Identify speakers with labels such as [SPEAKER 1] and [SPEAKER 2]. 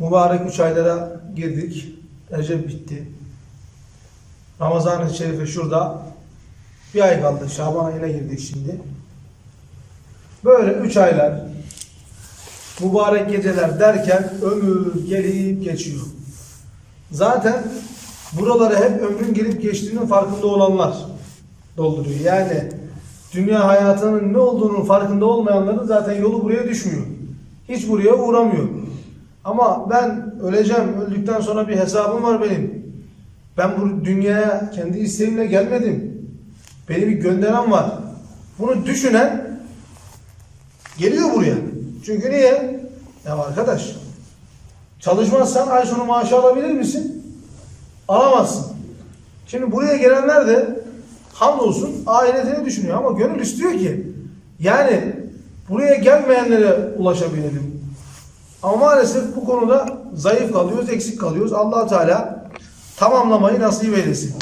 [SPEAKER 1] Mübarek üç aylara girdik. Recep bitti. Ramazan-ı Şerife şurada. Bir ay kaldı. Şaban ayına girdik şimdi. Böyle üç aylar, mübarek geceler derken ömür gelip geçiyor. Zaten buraları hep ömrün gelip geçtiğinin farkında olanlar dolduruyor. Yani dünya hayatının ne olduğunun farkında olmayanların zaten yolu buraya düşmüyor. Hiç buraya uğramıyor. Ama ben öleceğim, öldükten sonra bir hesabım var benim. Ben bu dünyaya kendi isteğimle gelmedim. Beni bir gönderen var. Bunu düşünen geliyor buraya. Çünkü niye? Ya arkadaş, çalışmazsan ay sonu maaşı alabilir misin? Alamazsın. Şimdi buraya gelenler de hamdolsun ahiretini düşünüyor ama gönül istiyor ki yani buraya gelmeyenlere ulaşabilelim. Ama maalesef bu konuda zayıf kalıyoruz, eksik kalıyoruz. allah Teala tamamlamayı nasip eylesin.